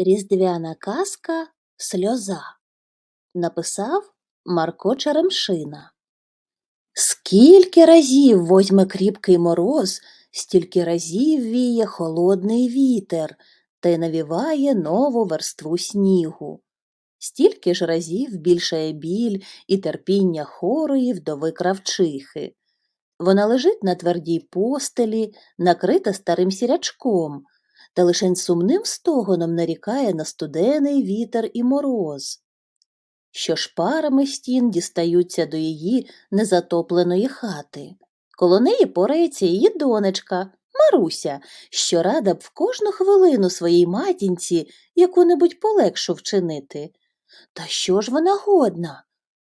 Різдвяна казка Сльоза. Написав Марко Черемшина. Скільки разів возьме кріпкий мороз, стільки разів віє холодний вітер та й навіває нову верству снігу. Стільки ж разів більшає біль і терпіння хорої вдови кравчихи. Вона лежить на твердій постелі, накрита старим сірячком, та лишень сумним стогоном нарікає на студений вітер і мороз, що шпарами стін дістаються до її незатопленої хати. Коло неї порається її донечка Маруся, що рада б в кожну хвилину своїй матінці яку-небудь полегшу вчинити. Та що ж вона годна?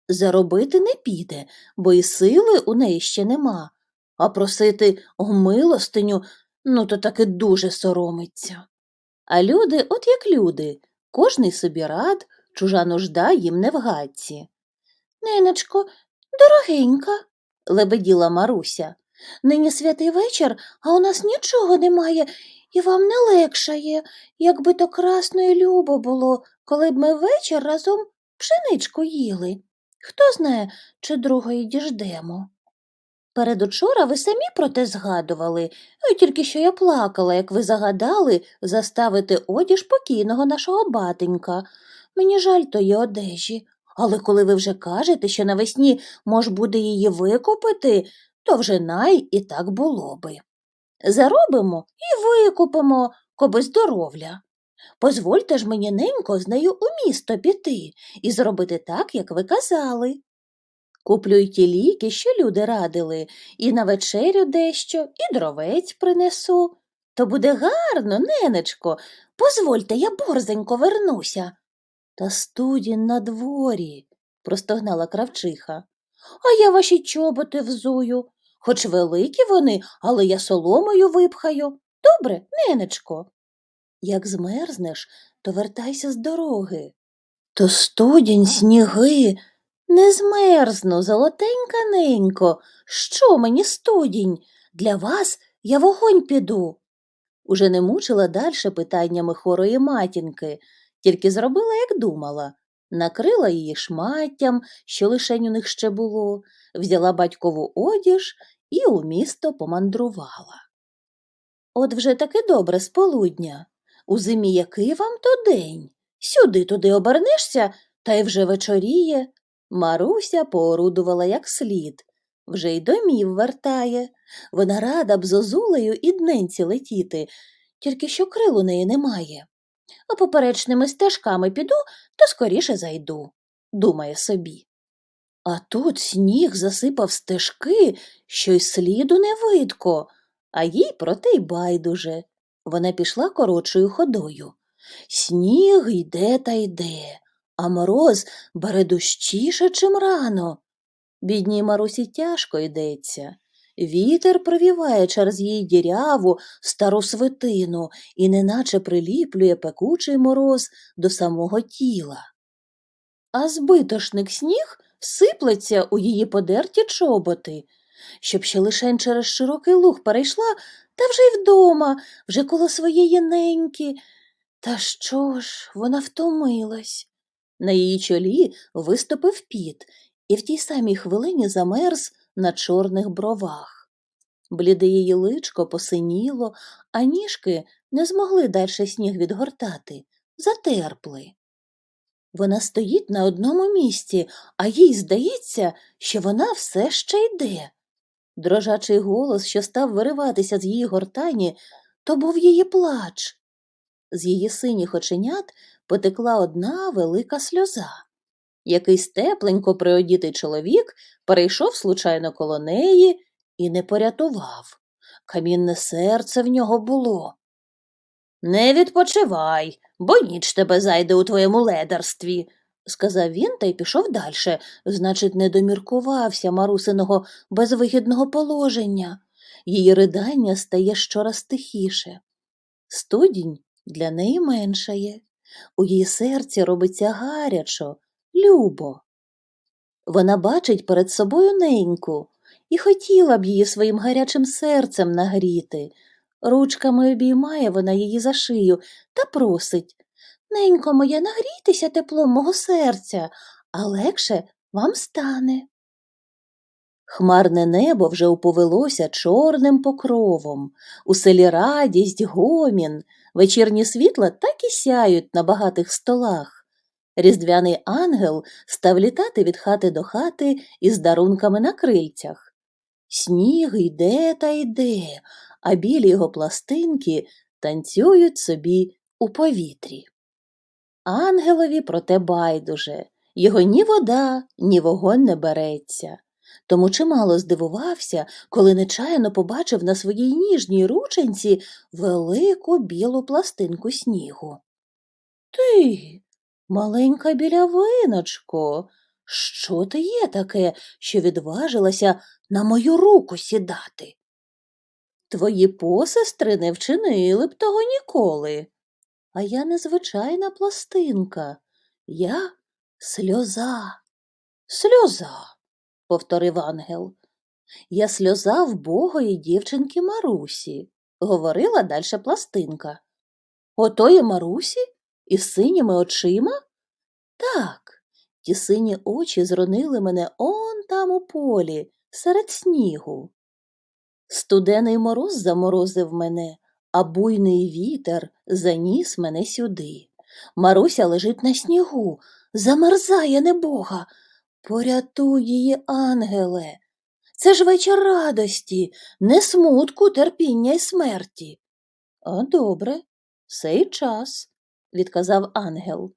Заробити не піде, бо і сили у неї ще нема, а просити милостиню ну то таки дуже соромиться. А люди, от як люди, кожний собі рад, чужа нужда їм не в гадці. Ненечко, дорогенька, лебеділа Маруся. Нині святий вечір, а у нас нічого немає, і вам не легшає, якби то красно і любо було, коли б ми вечір разом пшеничку їли. Хто знає, чи другої діждемо. Передучора ви самі про те згадували, ой тільки що я плакала, як ви загадали заставити одіж покійного нашого батенька. Мені жаль тої одежі. Але коли ви вже кажете, що навесні мож буде її викупити, то вже най і так було би. Заробимо і викупимо, коби здоровля. Позвольте ж мені ненько з нею у місто піти і зробити так, як ви казали. Куплю й ті ліки, що люди радили, і на вечерю дещо, і дровець принесу. То буде гарно, ненечко. Позвольте, я борзенько вернуся. Та студінь на дворі, простогнала кравчиха. А я ваші чоботи взую. Хоч великі вони, але я соломою випхаю. Добре, ненечко. Як змерзнеш, то вертайся з дороги. То студінь, сніги. Не змерзну, золотенька ненько. Що мені студінь? Для вас я вогонь піду. Уже не мучила дальше питаннями хорої матінки, тільки зробила, як думала. Накрила її шматтям, що лишень у них ще було, взяла батькову одіж і у місто помандрувала. От вже таки добре з полудня. У зимі який вам то день? Сюди туди обернешся, та й вже вечоріє. Маруся поорудувала як слід, вже й домів вертає. Вона рада б зозулею і дненці летіти, тільки що крил у неї немає. А поперечними стежками піду, то скоріше зайду, думає собі. А тут сніг засипав стежки, що й сліду не видко, а їй проте й байдуже. Вона пішла коротшою ходою. Сніг йде та йде а мороз бере дужчіше, чим рано. Бідній Марусі тяжко йдеться. Вітер привіває через її діряву стару свитину і неначе приліплює пекучий мороз до самого тіла. А збитошник сніг сиплеться у її подерті чоботи, щоб ще лишень через широкий луг перейшла, та вже й вдома, вже коло своєї неньки. Та що ж, вона втомилась. На її чолі виступив піт і в тій самій хвилині замерз на чорних бровах. Бліде її личко посиніло, а ніжки не змогли дальше сніг відгортати, затерпли. Вона стоїть на одному місці, а їй здається, що вона все ще йде. Дрожачий голос, що став вириватися з її гортані, то був її плач. З її синіх оченят потекла одна велика сльоза. Якийсь тепленько приодітий чоловік перейшов случайно коло неї і не порятував. Камінне серце в нього було. Не відпочивай, бо ніч тебе зайде у твоєму ледарстві, сказав він та й пішов дальше, значить, не доміркувався марусиного безвигідного положення. Її ридання стає щораз тихіше. Студінь для неї меншає. У її серці робиться гарячо, любо. Вона бачить перед собою неньку і хотіла б її своїм гарячим серцем нагріти. Ручками обіймає вона її за шию та просить Ненько моя, нагрійтеся теплом мого серця, а легше вам стане. Хмарне небо вже уповелося чорним покровом. У селі радість, гомін, вечірні світла так і сяють на багатих столах. Різдвяний ангел став літати від хати до хати із дарунками на крильцях. Сніг йде та йде, а білі його пластинки танцюють собі у повітрі. Ангелові проте байдуже, його ні вода, ні вогонь не береться. Тому чимало здивувався, коли нечаянно побачив на своїй ніжній рученці велику білу пластинку снігу. Ти, маленька білявиночко, що ти є таке, що відважилася на мою руку сідати? Твої посестри не вчинили б того ніколи. А я незвичайна пластинка, я сльоза. Сльоза, повторив ангел. Я сльоза вбогої дівчинки Марусі, говорила дальше пластинка. Отої Марусі? Із синіми очима? Так, ті сині очі зронили мене он там у полі, серед снігу. Студений мороз заморозив мене, а буйний вітер заніс мене сюди. Маруся лежить на снігу, замерзає небога. Порятуй її, ангеле. Це ж вечір радості, не смутку, терпіння й смерті. А добре, сей час, відказав ангел.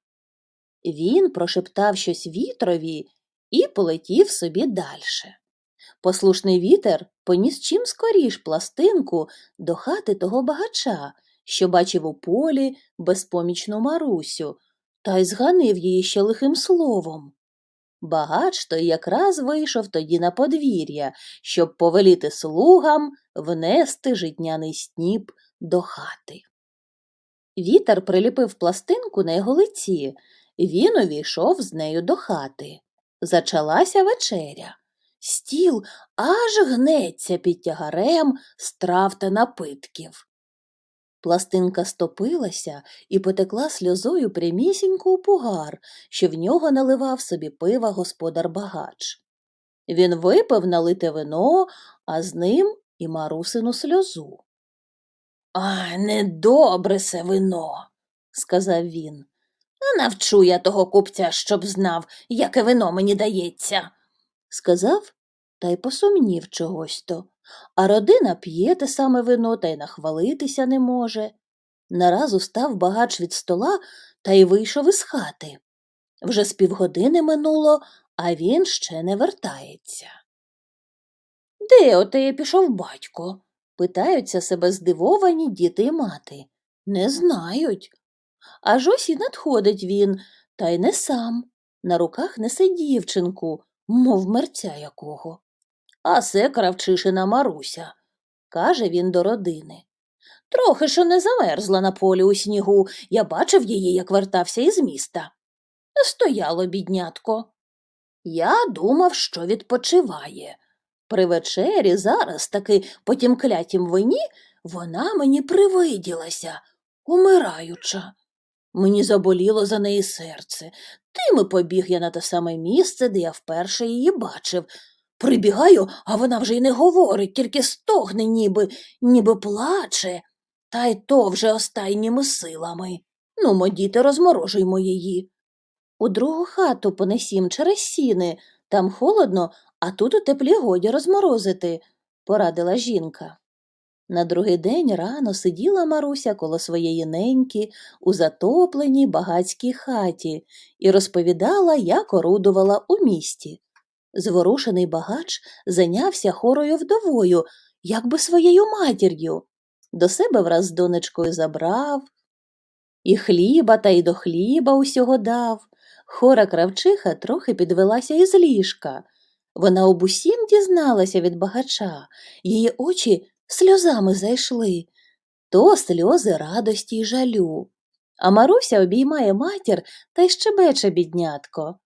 Він прошептав щось вітрові і полетів собі дальше. Послушний вітер поніс чим скоріш пластинку до хати того багача, що бачив у полі безпомічну Марусю, та й зганив її ще лихим словом. Багач той якраз вийшов тоді на подвір'я, щоб повеліти слугам внести житняний сніп до хати. Вітер приліпив пластинку на його лиці, він увійшов з нею до хати. Зачалася вечеря. Стіл аж гнеться під тягарем страв та напитків. Пластинка стопилася і потекла сльозою прямісінько у пугар, що в нього наливав собі пива господар багач. Він випив налите вино, а з ним і марусину сльозу. А, недобре се вино, сказав він. Навчу я того купця, щоб знав, яке вино мені дається, сказав та й посумнів чогось то. А родина п'є те саме вино та й нахвалитися не може. Нараз устав багач від стола та й вийшов із хати. Вже з півгодини минуло, а він ще не вертається. Де отеє пішов батько? питаються себе здивовані діти й мати. Не знають. Аж ось і надходить він, та й не сам. На руках несе дівчинку, мов мерця якого. А се кравчишина Маруся, каже він до родини. Трохи що не замерзла на полі у снігу, я бачив її, як вертався із міста. Стояло, біднятко. Я думав, що відпочиває. При вечері зараз таки по тім клятім вині вона мені привиділася, умираюча. Мені заболіло за неї серце. Тим і побіг я на те саме місце, де я вперше її бачив. Прибігаю, а вона вже й не говорить, тільки стогне, ніби, ніби плаче, та й то вже останніми силами. Ну, діти, розморожуймо її. У другу хату понесім через сіни, там холодно, а тут у теплі годі розморозити, порадила жінка. На другий день рано сиділа Маруся коло своєї неньки у затопленій багацькій хаті і розповідала, як орудувала у місті. Зворушений багач зайнявся хорою вдовою, як би своєю матір'ю. До себе враз з донечкою забрав, і хліба та й до хліба усього дав. Хора кравчиха трохи підвелася із ліжка. Вона об усім дізналася від багача, її очі сльозами зайшли, то сльози радості й жалю. А Маруся обіймає матір та й щебече біднятко.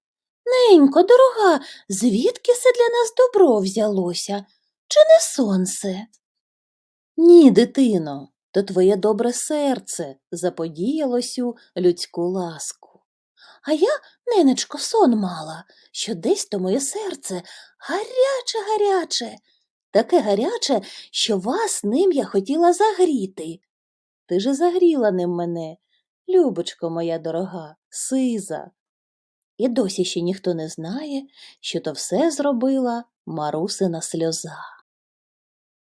Ненько, дорога, звідки се для нас добро взялося? Чи не сонце? Ні, дитино, то твоє добре серце заподіяло сю людську ласку. А я, ненечко, сон мала, що десь то моє серце гаряче, гаряче, таке гаряче, що вас ним я хотіла загріти. Ти же загріла ним мене, любочко моя дорога, сиза. І досі ще ніхто не знає, що то все зробила Марусина сльоза.